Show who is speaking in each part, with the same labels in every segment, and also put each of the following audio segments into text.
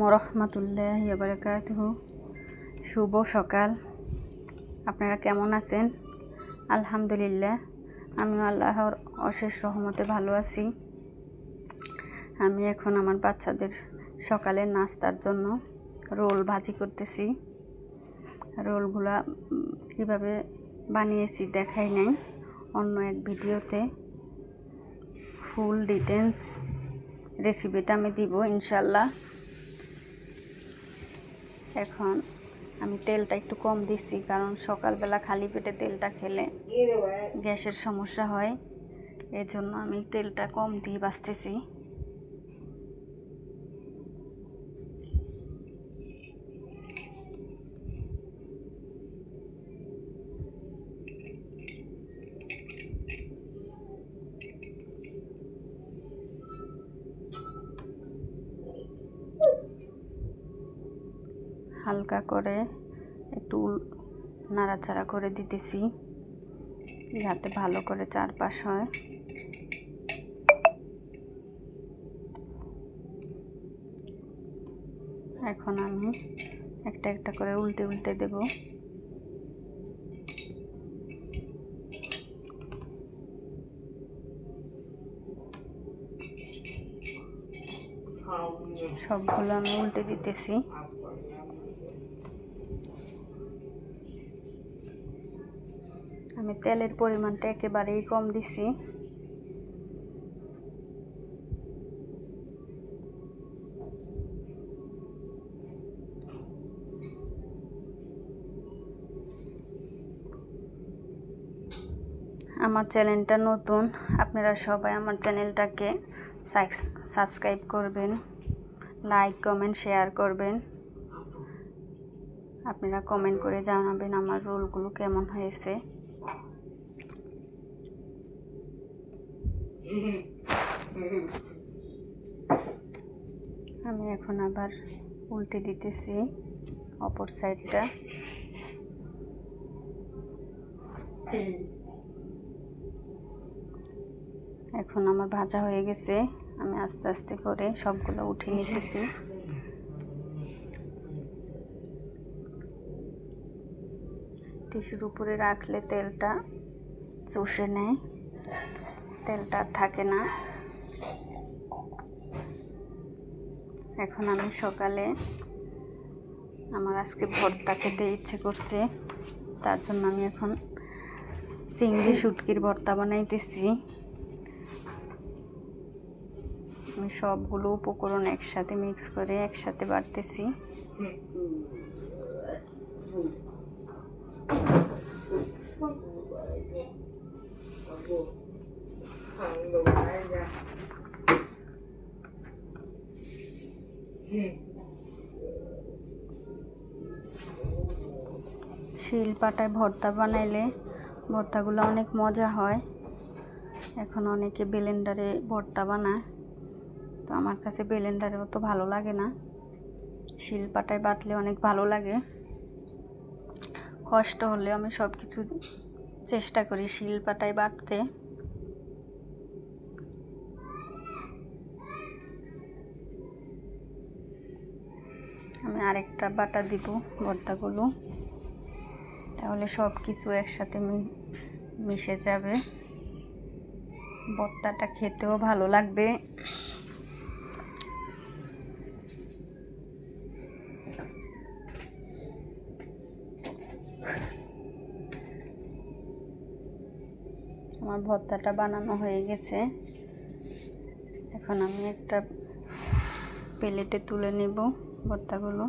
Speaker 1: মরহমাতুল্লাহ বারাকাতুহ। শুভ সকাল। আপনারা কেমন আছেন? আলহামদুলিল্লাহ। আমিও আল্লাহর অশেষ রহমতে ভালো আছি। আমি এখন আমার বাচ্চাদের সকালের নাস্তার জন্য রোল ভাজি করতেছি। রোলগুলা কীভাবে বানিয়েছি দেখাই নাই। অন্য এক ভিডিওতে ফুল ডিটেলস রেসিপিটা আমি দিব ইনশাল্লাহ এখন আমি তেলটা একটু কম দিচ্ছি কারণ সকালবেলা খালি পেটে তেলটা খেলে গ্যাসের সমস্যা হয় এজন্য জন্য আমি তেলটা কম দিয়ে বাঁচতেছি। হালকা করে একটু নাড়াচাড়া করে দিতেছি, যাতে ভালো করে চারপাশ হয়। এখন আমি একটা একটা করে উল্টে উল্টে দেব। সবগুলো আমি উল্টে দিতেছি। আমি তেলের পরিমাণটা একেবারেই কম দিছি। আমার চ্যানেলটা নতুন, আপনারা সবাই আমার চ্যানেলটাকে সাবস্ক্রাইব করবেন, লাইক, কমেন্ট, শেয়ার করবেন। আপনারা কমেন্ট করে জানাবেন আমার রোলগুলো কেমন হয়েছে। আমি এখন আবার উল্টে দিতেছি অপর সাইডটা। এখন আমার ভাজা হয়ে গেছে, আমি আস্তে আস্তে করে সবগুলো উঠে নিতেছি। টিস্যুর উপরে রাখলে তেলটা চষে নেয়। তেলটা থাকে না। এখন আমি সকালে আমার আজকে ভর্তা খেতে ইচ্ছে করছে, তার জন্য আমি এখন চিংড়ি শুটকির ভর্তা বানাইতেছি। আমি সবগুলো উপকরণ একসাথে মিক্স করে একসাথে বাড়তেছি। শিল পাটায় ভর্তা বানাইলে ভর্তাগুলো অনেক মজা হয়। এখন অনেকে বেলেন্ডারে ভর্তা বানায়, তো আমার কাছে বেলেন্ডারে অত ভালো লাগে না। শিল পাটায় বাটলে অনেক ভালো লাগে। কষ্ট হলেও আমি সব কিছু চেষ্টা করি শিল পাটায় বাটতে আমি আরেকটা বাটা দিব, ভর্তাগুলো। তাহলে সব কিছু একসাথে মিশে যাবে। ভর্তাটা খেতেও ভালো লাগবে। আমার ভর্তাটা বানানো হয়ে গেছে। এখন আমি একটা প্লেটে তুলে নেব। ভর্তাগুলো।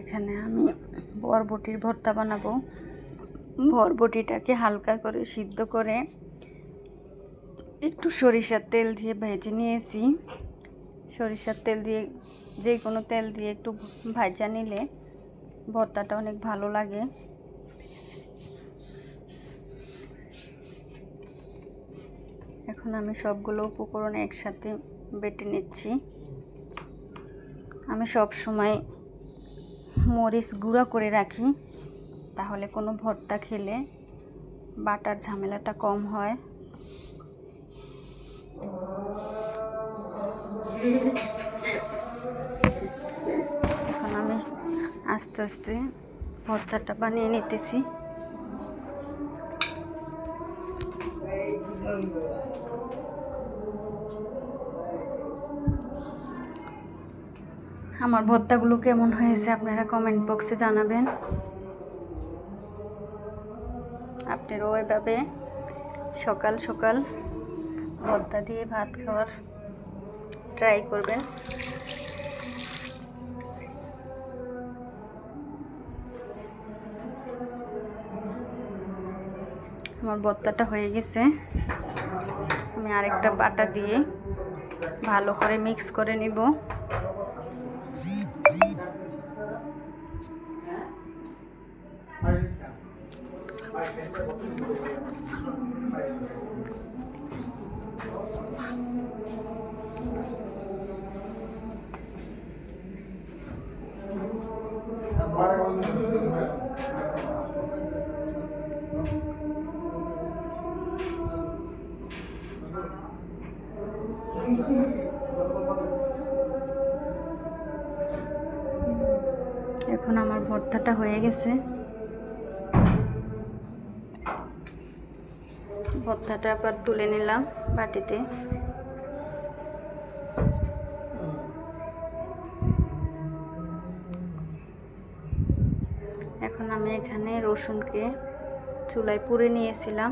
Speaker 1: এখানে আমি বরবটির ভর্তা বানাবো। বরবটিটাকে হালকা করে সিদ্ধ করে একটু সরিষার তেল দিয়ে ভেজে নিয়েছি। সরিষার তেল দিয়ে যে কোনো তেল দিয়ে একটু ভাজা নিলে ভর্তাটা অনেক ভালো লাগে। এখন আমি সবগুলো উপকরণ একসাথে বেটে নিচ্ছি। আমি সব সময় মরিচ গুঁড়া করে রাখি, তাহলে কোনো ভর্তা খেলে বাটার ঝামেলাটা কম হয়। এখন আমি আস্তে আস্তে ভর্তাটা বানিয়ে নিতেছি। আমার ভর্তাগুলো কেমন হয়েছে আপনারা কমেন্ট বক্সে জানাবেন। আপনারাও এভাবে সকাল সকাল ভর্তা দিয়ে ভাত খাওয়ার ট্রাই করবেন। আমার ভর্তাটা হয়ে গেছে। আমি আরেকটা বাটা দিয়ে ভালো করে মিক্স করে নিব। এখন আমার ভর্তাটা হয়ে গেছে। ভর্তাটা আবার তুলে নিলাম বাটিতে। এখন আমি এখানে রসুনকে চুলায় পুড়ে নিয়েছিলাম।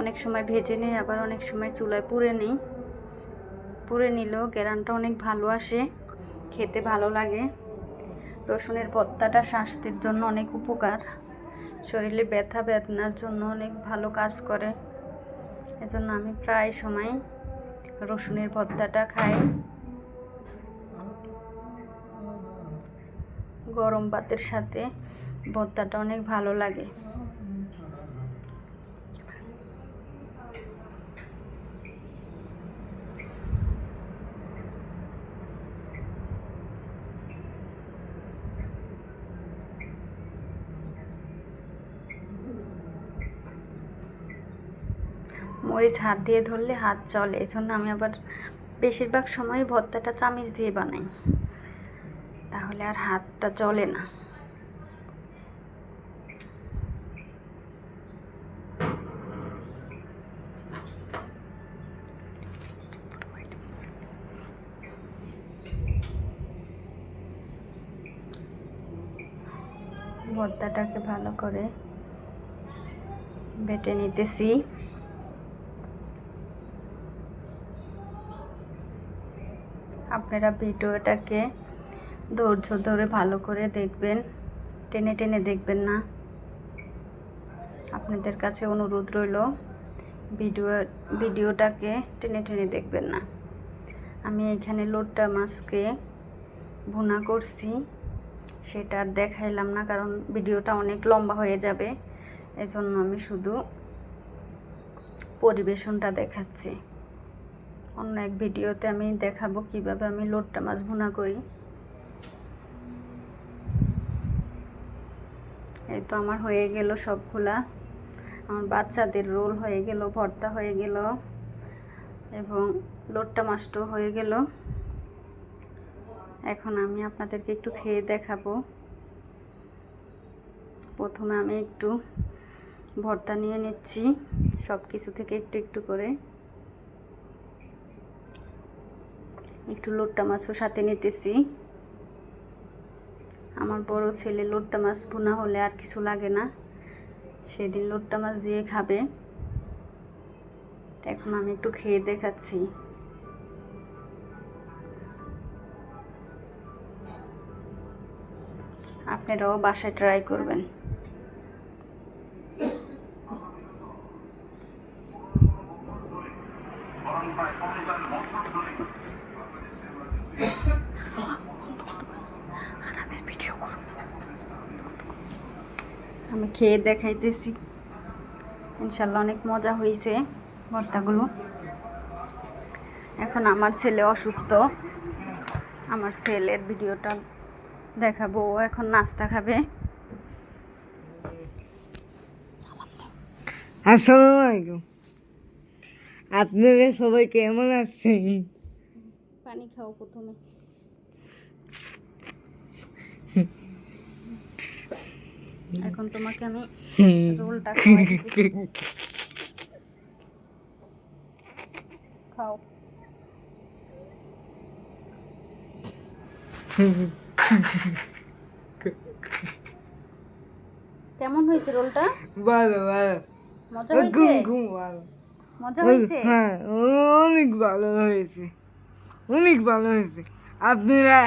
Speaker 1: অনেক সময় ভেজে নিই, আবার অনেক সময় চুলায় পুড়ে নিই। পুড়ে নিলেও গ্যারানটা অনেক ভালো আসে, খেতে ভালো লাগে। রসুনের ভর্তাটা স্বাস্থ্যের জন্য অনেক উপকার। শরীরে ব্যথা বেদনার জন্য অনেক ভালো কাজ করে। এজন্য আমি প্রায় সময় রসুনের ভর্তাটা খাই। গরম ভাতের সাথে ভর্তাটা অনেক ভালো লাগে। মরিচ হাত দিয়ে ধরলে হাত চলে এই জন্য আমি আবার বেশিরভাগ সময় ভর্তাটা চামিচ দিয়ে বানাই। তাহলে আর হাতটা চলে না। ভর্তাটাকে ভালো করে বেটে নিতেছি। আপনারা ভিডিওটাকে ধৈর্য ধরে ভালো করে দেখবেন, টেনে টেনে দেখবেন না। আপনাদের কাছে অনুরোধ রইল, ভিডিও, ভিডিওটাকে টেনে টেনে দেখবেন না। আমি এখানে লোটটা মাছকে ভুনা করছি, সেটা আর দেখাইলাম না কারণ ভিডিওটা অনেক লম্বা হয়ে যাবে। এজন্য আমি শুধু পরিবেশনটা দেখাচ্ছি। অন্য এক ভিডিওতে আমি দেখাবো কীভাবে আমি লোটটা মাছ ভুনা করি। এই তো আমার হয়ে গেল সবগুলা। আমার বাচ্চাদের রোল হয়ে গেল, ভর্তা হয়ে গেল, এবং লোটটা মাছটাও হয়ে গেল। এখন আমি আপনাদেরকে একটু খেয়ে দেখাবো। প্রথমে আমি একটু ভর্তা নিয়ে নিচ্ছি সব কিছু থেকে একটু একটু করে। একটু লোট্টা মাছও সাথে নিতেছি। আমার বড় ছেলে লোট্টা মাছ ভুনা হলে আর কিছু লাগে না। সেদিন লোট্টা মাছ দিয়ে খাবে। এখন আমি একটু খেয়ে দেখাচ্ছি। আপনারাও বাসায় ট্রাই করবেন আমি খেয়ে দেখাইতেছি। ইনশাল্লাহ অনেক মজা হয়েছে ভর্তাগুলো। এখন আমার ছেলে অসুস্থ। আমার ছেলের ভিডিওটা দেখাবো ও এখন নাস্তা খাবে।
Speaker 2: আসসালামু আলাইকুম আপনারা সবাই কেমন আছেন?
Speaker 1: পানি খাও প্রথমে। এখন তোমাকে আমি রোলটা খাও। কেমন হয়েছে রোলটা?
Speaker 2: ভালো ভালো।
Speaker 1: মজা
Speaker 2: ঘুম
Speaker 1: হয়েছে?
Speaker 2: ঘুম ভালো।
Speaker 1: মজা হয়েছে?
Speaker 2: হ্যাঁ অনেক ভালো হয়েছে। অনেক ভালো হয়েছে। আপনারা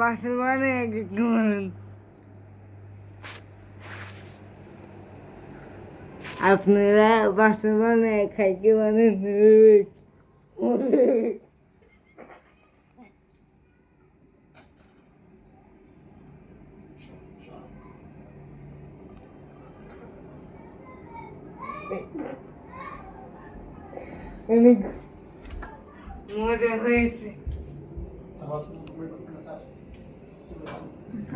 Speaker 2: বাসা মানে আপনারা বাসা মানে খাইতে অনেক মজা হয়েছে।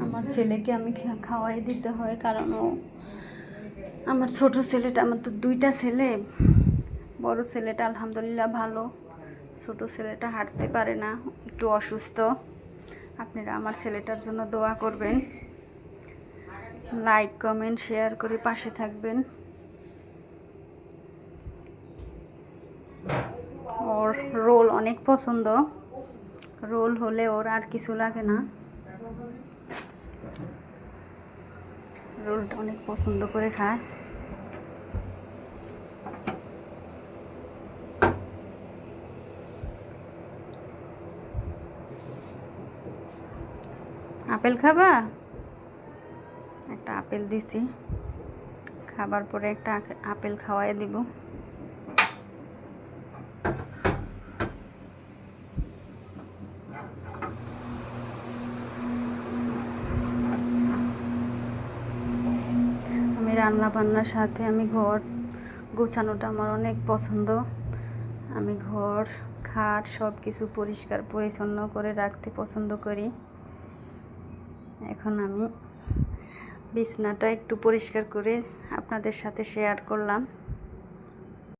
Speaker 1: আমার ছেলেকে আমি খাওয়াই দিতে হয়, কারণ ও আমার ছোট ছেলেটা, আমার তো দুইটা ছেলে, বড় ছেলেটা আলহামদুলিল্লাহ ভালো। ছোট ছেলেটা হাঁটতে পারে না, একটু অসুস্থ। আপনারা আমার ছেলেটার জন্য দোয়া করবেন। লাইক কমেন্ট শেয়ার করে পাশে থাকবেন। ওর রোল অনেক পছন্দ। রোল হলে ওর আর কিছু লাগে না। রোলটা অনেক পছন্দ করে খায়। আপেল খাবা? একটা আপেল দিছি। খাবার পরে একটা আপেল খাওয়াই দিব। আমি রান্না বান্নার সাথে আমি ঘর গোছানোটা আমার অনেক পছন্দ। আমি ঘর, খাট সব কিছু পরিষ্কার পরিচ্ছন্ন করে রাখতে পছন্দ করি। এখন আমি বিছনাটা একটু পরিষ্কার করে আপনাদের সাথে শেয়ার করলাম।